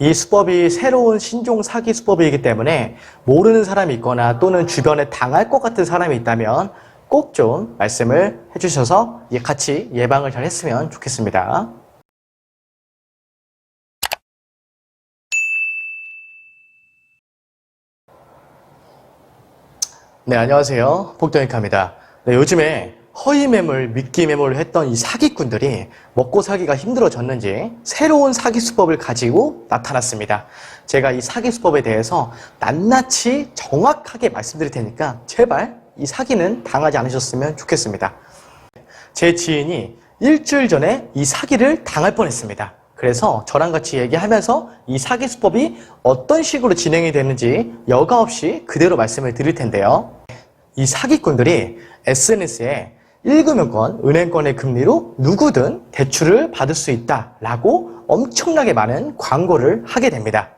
이 수법이 새로운 신종 사기 수법이기 때문에 모르는 사람이 있거나 또는 주변에 당할 것 같은 사람이 있다면 꼭 좀 말씀을 해주셔서 같이 예방을 잘 했으면 좋겠습니다. 네, 안녕하세요. 복도니카입니다. 네, 요즘에 허위 매물, 미끼 매물을 했던 이 사기꾼들이 먹고 살기가 힘들어졌는지 새로운 사기 수법을 가지고 나타났습니다. 제가 이 사기 수법에 대해서 낱낱이 정확하게 말씀드릴 테니까 제발 이 사기는 당하지 않으셨으면 좋겠습니다. 제 지인이 일주일 전에 이 사기를 당할 뻔했습니다. 그래서 저랑 같이 얘기하면서 이 사기 수법이 어떤 식으로 진행이 되는지 여과 없이 그대로 말씀을 드릴 텐데요. 이 사기꾼들이 SNS에 1금융권, 은행권의 금리로 누구든 대출을 받을 수 있다라고 엄청나게 많은 광고를 하게 됩니다.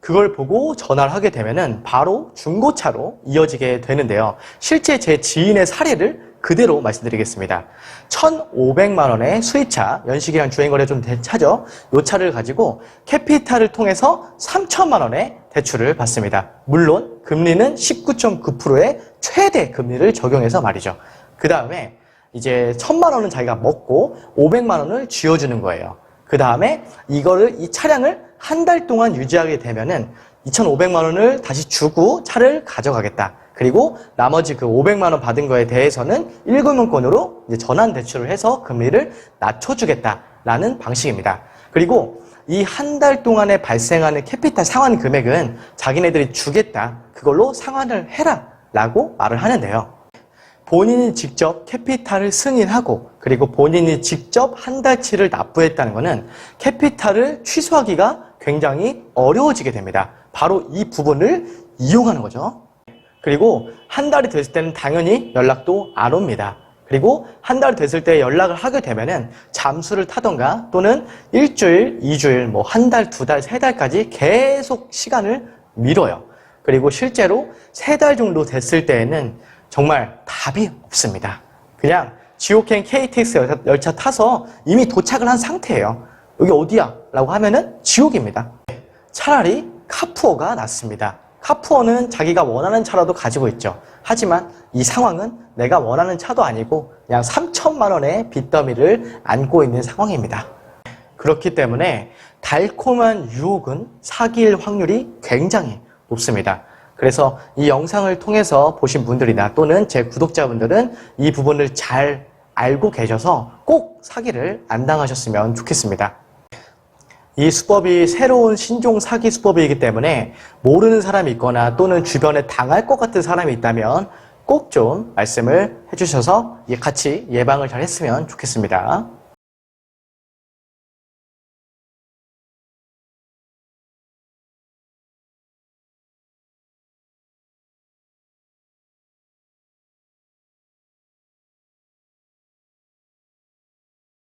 그걸 보고 전화를 하게 되면은 바로 중고차로 이어지게 되는데요. 실제 제 지인의 사례를 그대로 말씀드리겠습니다. 1,500만 원의 수입차, 연식이랑 주행거래 좀된 차죠. 이 차를 가지고 캐피탈을 통해서 3천만 원의 대출을 받습니다. 물론 금리는 19.9%의 최대 금리를 적용해서 말이죠. 그 다음에 이제 1천만 원은 자기가 먹고 500만 원을 쥐어주는 거예요. 그 다음에 이거를 이 차량을 한 달 동안 유지하게 되면은 2,500만 원을 다시 주고 차를 가져가겠다. 그리고 나머지 그 500만 원 받은 거에 대해서는 1금융권으로 이제 전환 대출을 해서 금리를 낮춰주겠다라는 방식입니다. 그리고 이 한 달 동안에 발생하는 캐피탈 상환 금액은 자기네들이 주겠다. 그걸로 상환을 해라. 라고 말을 하는데요. 본인이 직접 캐피탈을 승인하고 그리고 본인이 직접 한 달치를 납부했다는 것은 캐피탈을 취소하기가 굉장히 어려워지게 됩니다. 바로 이 부분을 이용하는 거죠. 그리고 한 달이 됐을 때는 당연히 연락도 안 옵니다. 그리고 한 달 됐을 때 연락을 하게 되면은 잠수를 타던가 또는 일주일, 이주일, 뭐 한 달, 두 달, 세 달까지 계속 시간을 미뤄요. 그리고 실제로 세 달 정도 됐을 때에는 정말 답이 없습니다. 그냥 지옥행 KTX 열차, 열차 타서 이미 도착을 한 상태예요. 여기 어디야? 라고 하면은 지옥입니다. 차라리 카푸어가 낫습니다. 카푸어는 자기가 원하는 차라도 가지고 있죠. 하지만 이 상황은 내가 원하는 차도 아니고 그냥 3천만 원의 빚더미를 안고 있는 상황입니다. 그렇기 때문에 달콤한 유혹은 사기일 확률이 굉장히 높습니다. 그래서 이 영상을 통해서 보신 분들이나 또는 제 구독자분들은 이 부분을 잘 알고 계셔서 꼭 사기를 안 당하셨으면 좋겠습니다. 이 수법이 새로운 신종 사기 수법이기 때문에 모르는 사람이 있거나 또는 주변에 당할 것 같은 사람이 있다면 꼭 좀 말씀을 해주셔서 같이 예방을 잘 했으면 좋겠습니다.